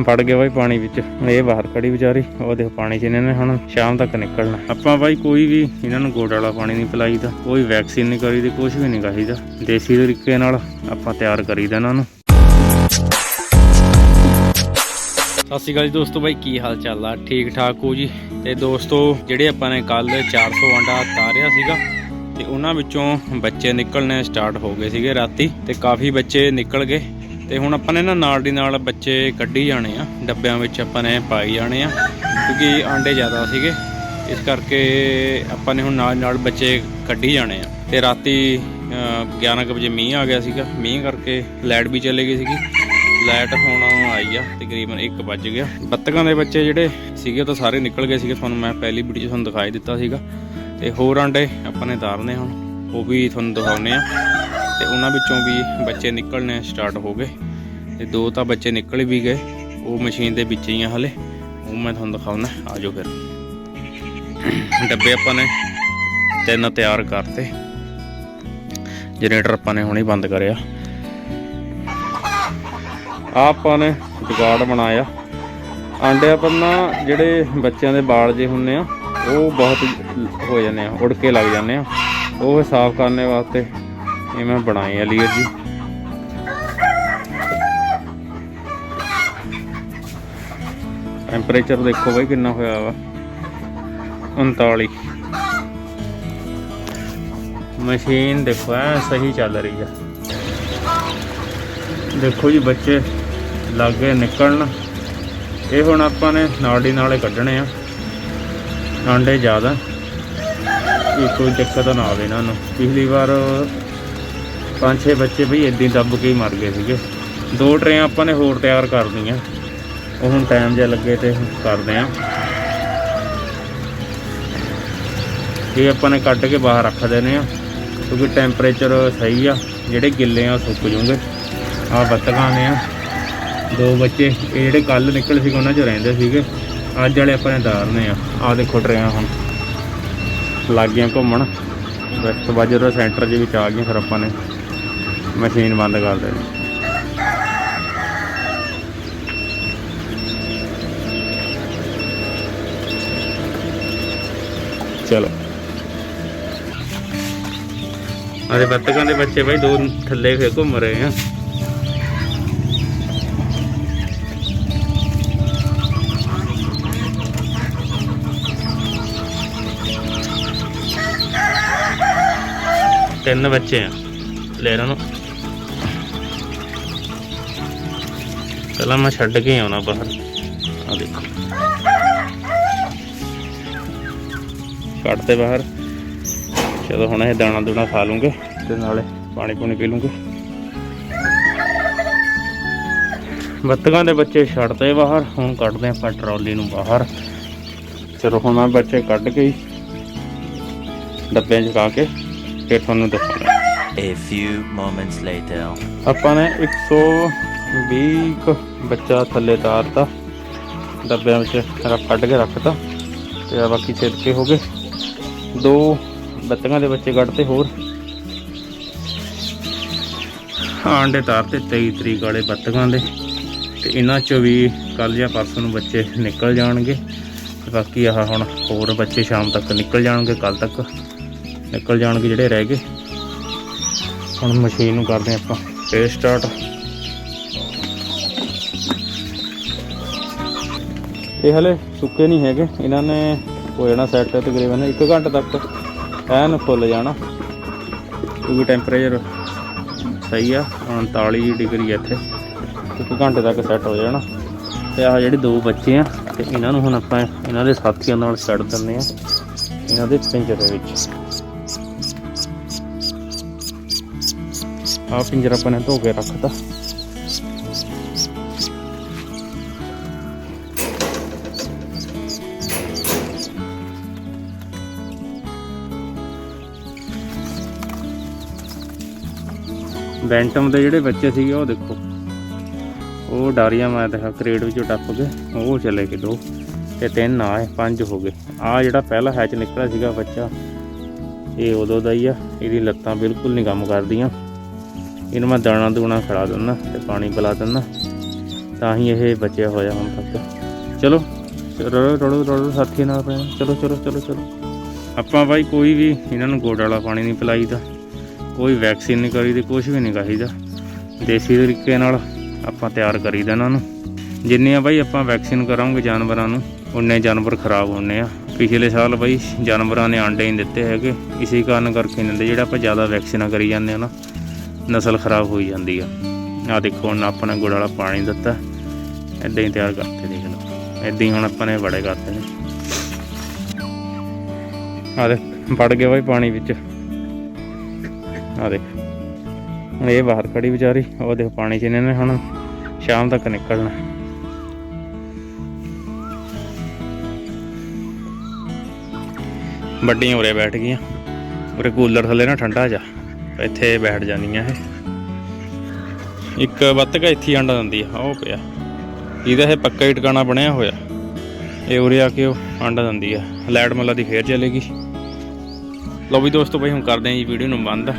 ਵੜ ਗਏ ਬਾਈ ਪਾਣੀ ਵਿੱਚ। ਹੁਣ ਇਹ ਬਾਹਰ ਖੜੀ ਵਿਚਾਰੀ, ਉਹ ਦੇਖ ਪਾਣੀ 'ਚ ਇਹਨਾਂ ਨੇ ਹੁਣ ਸ਼ਾਮ ਤੱਕ ਨਿਕਲਣਾ। ਆਪਾਂ ਬਾਈ ਕੋਈ ਵੀ ਇਹਨਾਂ ਨੂੰ ਗੋਡ ਵਾਲਾ ਪਾਣੀ ਨਹੀਂ ਪਿਲਾਈਦਾ, ਕੋਈ ਵੈਕਸੀਨ ਨਹੀਂ ਕਰੀਦੀ ਕੁਝ ਵੀ ਨਹੀਂ ਕਹੀਦਾ ਦੇਸੀ ਤਰੀਕੇ ਨਾਲ ਆਪਾਂ ਤਿਆਰ ਕਰੀਦਾ ਇਹਨਾਂ ਨੂੰ। ਸਤਿ ਸ਼੍ਰੀ ਅਕਾਲ ਜੀ ਦੋਸਤੋ ਬਾਈ, ਕੀ ਹਾਲ ਚਾਲ ਆ? ਠੀਕ ਠਾਕ ਹੋ ਜੀ? ਤੇ ਦੋਸਤੋ, ਜਿਹੜੇ ਆਪਾਂ ਨੇ ਕੱਲ 400 ਅੰਡਾ ਤਾਰਿਆ ਸੀਗਾ, ਤੇ ਉਹਨਾਂ ਵਿੱਚੋਂ ਬੱਚੇ ਨਿਕਲਣੇ ਸਟਾਰਟ ਹੋ ਗਏ ਸੀਗੇ ਰਾਤੀ, ਤੇ ਕਾਫੀ ਬੱਚੇ ਨਿਕਲ ਗਏ। ਤੇ ਹੁਣ ਆਪਾਂ ਨੇ ਨਾ ਨਾਲ ਦੀ ਨਾਲ ਬੱਚੇ ਕੱਢੀ ਜਾਣੇ ਆ ਡੱਬਿਆਂ ਵਿੱਚ ਆਪਾਂ ਨੇ ਪਾਈ ਜਾਣੇ ਆ ਕਿਉਂਕਿ ਆਂਡੇ ਜ਼ਿਆਦਾ ਸੀਗੇ ਇਸ ਕਰਕੇ ਆਪਾਂ ਨੇ ਹੁਣ ਨਾਲ ਨਾਲ ਬੱਚੇ ਕੱਢੀ ਜਾਣੇ ਆ। ਤੇ ਰਾਤੀ ਅਹ, 11 ਕੁ ਵਜੇ ਮੀਂਹ ਆ ਗਿਆ ਸੀਗਾ ਮੀਂਹ ਕਰਕੇ ਲਾਈਟ ਵੀ ਚਲੇ ਗਈ ਸੀਗੀ। ਲਾਈਟ ਹੁਣ ਆਈ ਆ ਤਕਰੀਬਨ 1 ਵੱਜ ਗਿਆ। ਬੱਤਕਾਂ ਦੇ ਬੱਚੇ ਜਿਹੜੇ ਸੀਗੇ ਉਹ ਤਾਂ ਸਾਰੇ ਨਿਕਲ ਗਏ ਸੀਗੇ ਤੁਹਾਨੂੰ ਮੈਂ ਪਹਿਲੀ ਵੀਡੀਓ 'ਚ ਤੁਹਾਨੂੰ ਦਿਖਾਈ ਦਿੱਤਾ ਸੀਗਾ। ਤੇ ਹੋਰ ਆਂਡੇ ਆਪਾਂ ਨੇ ਤਾਰਨੇ ਹੁਣ ਉਹ ਵੀ ਤੁਹਾਨੂੰ ਦਿਖਾਉਨੇ ਆ। ਤੇ ਉਹਨਾਂ ਵਿੱਚੋਂ ਵੀ ਬੱਚੇ ਨਿਕਲਣੇ ਸਟਾਰਟ ਹੋ ਗਏ। ਤੇ ਦੋ ਤਾਂ ਬੱਚੇ ਨਿਕਲ ਵੀ ਗਏ। ਉਹ ਮਸ਼ੀਨ ਦੇ ਵਿੱਚ ਹੀ ਆ ਹਲੇ। ਉਹ ਮੈਂ ਤੁਹਾਨੂੰ ਦਿਖਾਉਣਾ। ਆ ਜਾਓ ਫਿਰ। ਡੱਬੇ ਆਪਾਂ ਨੇ ਤਿੰਨ ਤਿਆਰ ਕਰਤੇ। ਜਨਰੇਟਰ ਆਪਾਂ ਨੇ ਹੁਣੇ ਬੰਦ ਕਰਿਆ। ਆਹ ਆਪਾਂ ਨੇ ਜੁਗਾੜ ਬਣਾਇਆ। ਆਂਡੇ ਆਪਾਂ ਨਾ ਜਿਹੜੇ ਬੱਚਿਆਂ ਦੇ ਬਾਲ ਜੇ ਹੁੰਨੇ ਆ, ਉਹ ਬਹੁਤ ਹੋ ਜਾਂਦੇ ਆ ਉੜ ਕੇ ਲੱਗ ਜਾਂਦੇ ਆ। ਉਹ ਸਾਫ਼ ਕਰਨੇ ਵਾਸਤੇ ਇਹ ਮੈਂ ਬਣਾਏ ਆ ਲੀਅਰ ਜੀ। ਟੈਂਪਰੇਚਰ ਦੇਖੋ ਬਈ ਕਿੰਨਾ ਹੋਇਆ ਵਾ। 39 ਮਸ਼ੀਨ ਦੇਖੋ, ਐ ਸਹੀ ਚੱਲ ਰਹੀ ਆ। ਦੇਖੋ ਜੀ ਬੱਚੇ ਲਾਗੇ ਨਿਕਲਣ। ਇਹ ਹੁਣ ਆਪਾਂ ਨੇ ਨਾਲ ਦੀ ਨਾਲੇ ਕੱਢਣੇ ਆ। ਆਂਡੇ ਜ਼ਿਆਦਾ। ਇਹ ਕੋਈ ਦਿੱਕਤ ਨਾ ਆਵੇ ਇਹਨਾਂ। ਨੂੰ ਪਿਛਲੀ ਵਾਰ ਪੰਜ ਛੇ ਬੱਚੇ ਬਈ ਏਦਾਂ ਦੱਬ ਕੇ ਹੀ ਮਰ ਗਏ ਸੀਗੇ। ਦੋ ਟਰੇਆਂ ਆਪਾਂ ਨੇ ਹੋਰ ਤਿਆਰ ਕਰਨੀਆਂ ਉਹ ਹੁਣ ਟਾਈਮ ਜਿਹਾ ਲੱਗੇ ਤੇ ਕਰਦੇ ਆ। ਇਹ ਆਪਾਂ ਨੇ ਕੱਢ ਕੇ ਬਾਹਰ ਰੱਖ ਦੇਣੇ ਆ, ਕਿਉਂਕਿ ਟੈਂਪਰੇਚਰ ਸਹੀ ਆ, ਜਿਹੜੇ ਗਿੱਲੇ ਆ ਉਹ ਸੁੱਕ ਜੂਗੇ ਆ ਬੱਤਕਾਂ ਨੇ ਆ। ਦੋ ਬੱਚੇ, ਇਹ ਜਿਹੜੇ ਕੱਲ ਨਿਕਲ ਸੀਗੇ ਉਹਨਾਂ 'ਚ ਰਹਿੰਦੇ ਸੀਗੇ। ਅੱਜ ਵਾਲੇ ਆਪਾਂ ਨੇ ਧਾਰਨੇ ਆ। ਆ ਦੇਖੋ ਟਰੇਆਂ ਹੁਣ। ਲੱਗ ਗਈਆਂ ਘੁੰਮਣ। ਵੈਸਟ ਬਾਜਰ ਸੈਂਟਰ ਦੇ ਵਿੱਚ ਆ ਗਈਆਂ ਫਿਰ ਆਪਾਂ ਨੇ। ਮਸ਼ੀਨ ਬੰਦ ਕਰ ਦੇਣੀ ਚਲੋ। ਅਰੇ ਬੱਤਕਾਂ ਦੇ ਬੱਚੇ ਬਾਈ ਦੋ ਥੱਲੇ ਫੇ ਘੁੰਮ ਰਹੇ ਆ। ਤਿੰਨ ਬੱਚੇ ਆ, ਲੈ ਇਹਨਾਂ ਨੂੰ। ਪਹਿਲਾਂ ਮੈਂ ਛੱਡ ਕੇ ਆਉਣਾ ਬਾਹਰ। ਆ ਦੇਖੋ। ਕੱਢਦੇ ਬਾਹਰ। ਚਲੋ ਹੁਣ ਇਹ ਦਾਣਾ ਦੂਣਾ ਖਾ ਲੂੰਗੇ ਤੇ ਨਾਲੇ ਪਾਣੀ ਪੂਣੀ ਪੀ ਲੂੰਗੇ। ਬੱਤਕਾਂ ਦੇ ਬੱਚੇ ਛੱਡਦੇ ਬਾਹਰ ਹੁਣ ਕੱਢਦੇ ਆਪਾਂ ਟਰਾਲੀ ਨੂੰ ਬਾਹਰ। ਚਲੋ ਹੁਣ ਮੈਂ ਬੱਚੇ ਕੱਢ ਕੇ ਹੀ ਡੱਬਿਆਂ 'ਚ ਪਾ ਕੇ ਫਿਰ ਤੁਹਾਨੂੰ ਦਿਖਾਉਣਾ A few moments later. ਆਪਾਂ ਨੇ 120 ਕੁ ਬੱਚਾ ਥੱਲੇ ਤਾਰਤਾ, ਡੱਬਿਆਂ ਵਿੱਚ ਰੱਖ ਕੱਢ ਕੇ ਰੱਖਤਾ ਤੇ ਆ ਬਾਕੀ ਛਿਲਕੇ ਹੋ ਗਏ। ਦੋ ਬੱਤੀਆਂ ਦੇ ਬੱਚੇ ਕੱਢਤੇ ਹੋਰ। ਆਂਡੇ ਤਾਰਤੇ 23 ਤਰੀਕ ਵਾਲੇ ਬੱਤੀਆਂ ਦੇ ਤੇ ਇਹਨਾਂ ਚੋਂ ਵੀ ਕੱਲ ਜਾਂ ਪਰਸੋਂ ਨੂੰ ਬੱਚੇ ਨਿਕਲ ਜਾਣਗੇ। ਤੇ ਬਾਕੀ ਆਹ ਹੁਣ ਹੋਰ ਬੱਚੇ ਸ਼ਾਮ ਤੱਕ ਨਿਕਲ ਜਾਣਗੇ ਕੱਲ ਤੱਕ ਨਿਕਲ ਜਾਣਗੇ ਜਿਹੜੇ ਰਹਿ ਗਏ। ਹੁਣ ਮਸ਼ੀਨ ਨੂੰ ਕਰਦੇ ਆਪਾਂ, ਫੇਰ ਸਟਾਰਟ ਇਹ ਹਲੇ ਸੁੱਕੇ ਨਹੀਂ ਹੈਗੇ। ਇਹਨਾਂ ਨੇ ਹੋ ਜਾਣਾ ਸੈੱਟ ਤਕਰੀਬਨ 1 ਘੰਟੇ ਤੱਕ ਐਨ ਫੁੱਲ ਜਾਣਾ। ਕਿਉਂਕਿ ਟੈਂਪਰੇਚਰ ਸਹੀ ਆ 39 ਡਿਗਰੀ ਇੱਥੇ। 1 ਘੰਟੇ ਤੱਕ ਸੈੱਟ ਹੋ ਜਾਣਾ। ਤੇ ਆਹ ਜਿਹੜੇ ਦੋ ਬੱਚੇ ਆ, ਤੇ ਇਹਨਾਂ ਨੂੰ ਹੁਣ ਆਪਾਂ ਇਹਨਾਂ ਦੇ ਸਾਥੀਆਂ ਨਾਲ ਛੱਡ ਦਿੰਦੇ ਆ, ਇਹਨਾਂ ਦੇ ਪਿੰਜਰ ਦੇ ਵਿੱਚ। ਆਹ ਪਿੰਜਰ ਆਪਾਂ ਨੇ ਧੋ ਕੇ ਰੱਖਤਾ। ਬੈਂਟਮ ਦੇ ਜਿਹੜੇ ਬੱਚੇ ਸੀਗੇ, ਉਹ ਦੇਖੋ। ਉਹ ਡਾਰੀਆਂ ਮੈਂ ਦੇਖਾ ਕ੍ਰੇਡ ਵਿੱਚੋਂ ਟੱਪ ਕੇ ਉਹ ਚਲੇ ਗਏ ਦੋ ਤੇ ਤਿੰਨ ਆਏ ਪੰਜ ਹੋ ਗਏ। ਆ ਜਿਹੜਾ ਪਹਿਲਾ ਹੈਚ ਨਿਕਲਿਆ ਸੀਗਾ ਬੱਚਾ, ਇਹ ਉਦੋਂ ਦਾ ਹੀ ਆ, ਇਹਦੀ ਲੱਤਾਂ ਬਿਲਕੁਲ ਨਹੀਂ ਕੰਮ ਕਰਦੀਆਂ। ਇਹਨੂੰ ਮੈਂ ਦਾਣਾ ਦੂਣਾ ਖਿਲਾ ਦਿੰਦਾ ਤੇ ਪਾਣੀ ਪਿਲਾ ਦਿੰਦਾ, ਤਾਂ ਹੀ ਇਹ ਬਚਿਆ ਹੋਇਆ ਹੁਣ ਤੱਕ। ਚਲੋ ਰੜੋ ਰੜੋ ਰੜੋ ਸਾਥੀ ਨਾਲ ਪੈਣਾ ਚਲੋ ਚਲੋ ਚਲੋ ਚਲੋ। ਆਪਾਂ ਬਾਈ ਕੋਈ ਵੀ ਇਹਨਾਂ ਨੂੰ ਗੋਡ ਵਾਲਾ ਪਾਣੀ ਨਹੀਂ ਪਿਲਾਈਦਾ। ਕੋਈ ਵੈਕਸੀਨ ਨਹੀਂ ਕਰੀਦੀ ਕੁਝ ਵੀ ਨਹੀਂ ਕਹੀਦਾ ਦੇਸੀ ਤਰੀਕੇ ਨਾਲ ਆਪਾਂ ਤਿਆਰ ਕਰੀਦਾ ਇਹਨਾਂ ਨੂੰ। ਜਿੰਨੀਆਂ ਬਾਈ ਆਪਾਂ ਵੈਕਸੀਨ ਕਰਾਂਗੇ ਜਾਨਵਰਾਂ ਨੂੰ, ਉਨੇ ਜਾਨਵਰ ਖਰਾਬ ਹੁੰਨੇ ਆ। ਪਿਛਲੇ ਸਾਲ ਬਾਈ ਜਾਨਵਰਾਂ ਨੇ ਆਂਡੇ ਨਹੀਂ ਦਿੱਤੇ ਹੈਗੇ। ਇਸੇ ਕਾਰਨ ਕਰਕੇ ਨਹੀਂ ਦਿੰਦੇ ਜਿਹੜਾ ਆਪਾਂ ਜ਼ਿਆਦਾ ਵੈਕਸੀਨਾਂ ਕਰੀ ਜਾਂਦੇ ਆ ਨਾ, ਨਸਲ ਖਰਾਬ ਹੋਈ ਜਾਂਦੀ ਆ। ਆ ਦੇਖੋ, ਹੁਣ ਆਪਾਂ ਨੇ ਗੁੜ ਵਾਲਾ ਪਾਣੀ ਦਿੱਤਾ। ਇਦਾਂ ਹੀ ਤਿਆਰ ਕਰਤੇ ਦੇਖ ਲਓ। ਇਦਾਂ ਹੀ ਹੁਣ ਆਪਾਂ ਨੇ ਬੜੇ ਕਰਤੇ ਨੇ। ਆ ਦੇ ਵੜ ਗਿਆ ਬਾਈ ਪਾਣੀ ਵਿੱਚ। ਆ ਦੇਖ। ਹੁਣ ਇਹ ਬਾਹਰ ਖੜੀ ਵਿਚਾਰੀ, ਉਹ ਦੇਖ ਪਾਣੀ 'ਚ ਇਹਨੇ ਨੇ ਹੁਣ ਸ਼ਾਮ ਤੱਕ ਨਿਕਲਣਾ। ਵੱਡੀਆਂ ਉਰੇ ਬੈਠ ਗਈਆਂ। ਉਰੇ ਕੂਲਰ ਥੱਲੇ ਨਾ ਠੰਡਾ ਜਾ ਇੱਥੇ ਬੈਠ ਜਾਂਦੀਆਂ ਇਹ। ਇੱਕ ਬੱਤਕ ਇੱਥੇ ਹੀ ਅੰਡਾ ਦਿੰਦੀ ਆ, ਉਹ ਪਿਆ। ਇਹਦਾ ਇਹ ਪੱਕਾ ਹੀ ਟਿਕਾਣਾ ਬਣਿਆ ਹੋਇਆ। ਇਹ ਉਰੇ ਆ ਕੇ ਉਹ ਅੰਡਾ ਦਿੰਦੀ ਆ। ਲਾਈਟ ਮੱਲਾ ਦੀ ਫੇਰ ਚੱਲੇਗੀ। ਲਓ ਵੀ ਦੋਸਤੋ ਬਈ, ਹੁਣ ਕਰਦੇ ਆਂ ਜੀ, ਵੀਡੀਓ ਨੂੰ ਬੰਦ।